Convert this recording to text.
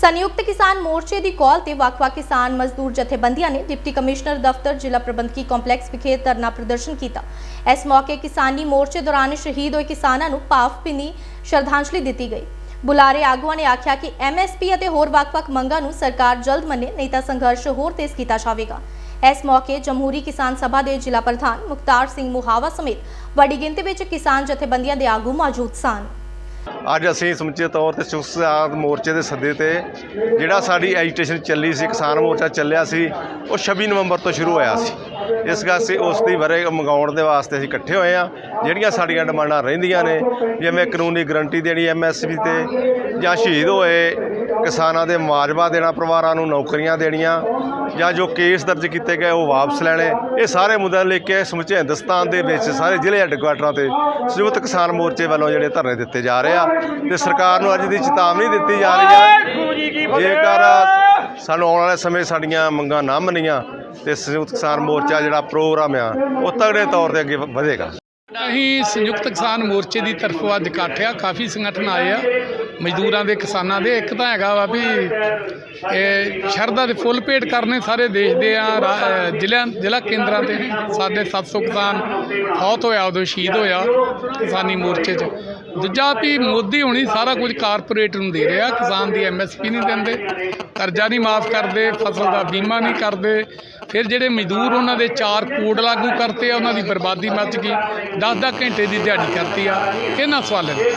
ਸੰਯੁਕਤ ਕਿਸਾਨ ਮੋਰਚੇ ਦੀ ਕਾਲ ਤੇ ਵੱਖ-ਵੱਖ ਕਿਸਾਨ ਮਜ਼ਦੂਰ ਜਥੇਬੰਦੀਆਂ ਨੇ ਡਿਪਟੀ ਕਮਿਸ਼ਨਰ ਦਫ਼ਤਰ ਜ਼ਿਲ੍ਹਾ ਪ੍ਰਬੰਧਕੀ ਕੰਪਲੈਕਸ ਵਿਖੇ ਧਰਨਾ ਪ੍ਰਦਰਸ਼ਨ ਕੀਤਾ। ਇਸ ਮੌਕੇ ਕਿਸਾਨੀ ਮੋਰਚੇ ਦੌਰਾਨ ਸ਼ਹੀਦ ਹੋਏ ਕਿਸਾਨਾਂ ਨੂੰ ਭਾਵ ਭਿੰਨੀ ਸ਼ਰਧਾਂਜਲੀ ਦਿੱਤੀ ਗਈ। ਬੁਲਾਰੇ ਆਗੂਆਂ ਨੇ ਆਖਿਆ ਕਿ ਐਮਐਸਪੀ ਅਤੇ ਹੋਰ ਵੱਖ-ਵੱਖ ਮੰਗਾਂ ਨੂੰ ਸਰਕਾਰ ਜਲਦ ਮੰਨੇ, ਨਹੀਂ ਤਾਂ ਸੰਘਰਸ਼ ਹੋਰ ਤੇਜ਼ ਕੀਤਾ ਜਾਵੇਗਾ। ਇਸ ਮੌਕੇ ਜਮਹੂਰੀ ਕਿਸਾਨ ਸਭਾ ਦੇ ਜ਼ਿਲ੍ਹਾ ਪ੍ਰਧਾਨ ਮੁਖਤਾਰ ਸਿੰਘ ਮੁਹਾਵਾ ਸਮੇਤ ਵੱਡੀ ਗਿਣਤੀ ਵਿੱਚ ਕਿਸਾਨ ਜਥੇਬੰਦੀਆਂ ਦੇ ਆਗੂ ਮੌਜੂਦ ਸਨ। ਅੱਜ ਅਸੀਂ ਸਮੁੱਚੇ ਤੌਰ ਤੇ ਸੁਖਸਾਦ ਮੋਰਚੇ ਦੇ ਸੱਦੇ ਤੇ ਜਿਹੜਾ ਸਾਡੀ ਐਜੀਟੇਸ਼ਨ ਚੱਲੀ ਸੀ, ਕਿਸਾਨ ਮੋਰਚਾ ਚੱਲਿਆ ਸੀ, ਉਹ 26 ਨਵੰਬਰ ਤੋਂ ਸ਼ੁਰੂ ਹੋਇਆ ਸੀ। ਇਸ ਕਰਕੇ ਉਸ ਦੀ ਵਰੇ ਮੰਗਾਉਣ ਦੇ ਵਾਸਤੇ ਅਸੀਂ ਇਕੱਠੇ ਹੋਏ ਆ ਜਿਹੜੀਆਂ ਸਾਡੀਆਂ ਡਿਮਾਂਡਾਂ ਰਹਿੰਦੀਆਂ ਨੇ ਜਿਵੇਂ ਕਾਨੂੰਨੀ ਗਰੰਟੀ ਦੇਣੀ ਐਮਐਸਪੀ ਤੇ ਜਾਂ ਸ਼ਹੀਦ ਹੋਏ ਕਿਸਾਨਾਂ ਦੇ ਮੁਆਵਜ਼ਾ ਦੇਣਾ ਪਰਿਵਾਰਾਂ ਨੂੰ ਨੌਕਰੀਆਂ ਦੇਣੀਆਂ ਜਾਂ ਜੋ ਕੇਸ ਦਰਜ ਕੀਤੇ ਗਏ ਉਹ ਵਾਪਸ ਲੈਣੇ ਇਹ ਸਾਰੇ ਮੁੱਦਿਆਂ ਲੈ ਕੇ ਸਮੁੱਚੇ ਹਿੰਦੁਸਤਾਨ ਦੇ ਵਿੱਚ ਸਾਰੇ ਜ਼ਿਲ੍ਹੇ ਹੈੱਡਕੁਆਟਰਾਂ ਤੇ ਸੰਯੁਕਤ ਕਿਸਾਨ ਮੋਰਚੇ ਵੱਲੋਂ ਜਿਹੜੇ ਧਰਨੇ ਦਿੱਤੇ ਜਾ ਰਹੇ ਆ ਤੇ ਸਰਕਾਰ ਨੂੰ ਅੱਜ ਦੀ ਚੇਤਾਵਨੀ ਦਿੱਤੀ ਜਾ ਰਹੀ ਹੈ। ਜੇਕਰ ਸਾਨੂੰ ਆਉਣ ਵਾਲੇ ਸਮੇਂ ਸਾਡੀਆਂ ਮੰਗਾਂ ਨਾ ਮੰਨੀਆਂ ਤੇ ਸੰਯੁਕਤ ਕਿਸਾਨ ਮੋਰਚਾ ਜਿਹੜਾ ਪ੍ਰੋਗਰਾਮ ਆ ਉਹ ਤਗੜੇ ਤੌਰ ਤੇ ਅੱਗੇ ਵਧੇਗਾ। ਅਸੀਂ ਸੰਯੁਕਤ ਕਿਸਾਨ ਮੋਰਚੇ ਦੀ ਤਰਫੋਂ ਅੱਜ ਇਕੱਠ ਆ ਕਾਫੀ ਸੰਗਠਨ ਆਏ ਆ, ਮਜ਼ਦੂਰਾਂ ਦੇ, ਕਿਸਾਨਾਂ ਦੇ। ਇੱਕ ਤਾਂ ਹੈਗਾ ਵਾ ਵੀ ਇਹ ਸ਼ਰਧਾ ਦੇ ਫੁੱਲ ਭੇਟ ਕਰਨੇ ਸਾਰੇ ਦੇਸ਼ ਦੇ ਆ, ਰਾ- ਜ਼ਿਲ੍ਹਿਆਂ, ਜ਼ਿਲ੍ਹਾ ਕੇਂਦਰਾਂ ਤੇ। ਸਾਡੇ 700 ਕਿਸਾਨ ਫੌਤ ਹੋਇਆ, ਉਦੋਂ ਸ਼ਹੀਦ ਹੋਇਆ ਕਿਸਾਨੀ ਮੋਰਚੇ 'ਚ। ਦੂਜਾ ਵੀ ਮੋਦੀ ਹੁਣੀ ਸਾਰਾ ਕੁਝ ਕਾਰਪੋਰੇਟ ਨੂੰ ਦੇ ਰਿਹਾ, ਕਿਸਾਨ ਦੀ ਐਮਐਸਪੀ ਨਹੀਂ ਦਿੰਦੇ, ਕਰਜ਼ਾ ਨਹੀਂ ਮਾਫ ਕਰਦੇ, ਫਸਲ ਦਾ ਬੀਮਾ ਨਹੀਂ ਕਰਦੇ। ਫਿਰ ਜਿਹੜੇ ਮਜ਼ਦੂਰ ਉਹਨਾਂ ਦੇ ਚਾਰ ਕੋਡ ਲਾਗੂ ਕਰਤੇ ਆ, ਉਹਨਾਂ ਦੀ ਬਰਬਾਦੀ ਮੱਚ ਗਈ। 10-10 ਘੰਟੇ ਦੀ ਦਿਹਾੜੀ ਕਰਤੀ ਆ ਇਹਨਾਂ ਸਵਾਲਾਂ ਦੇ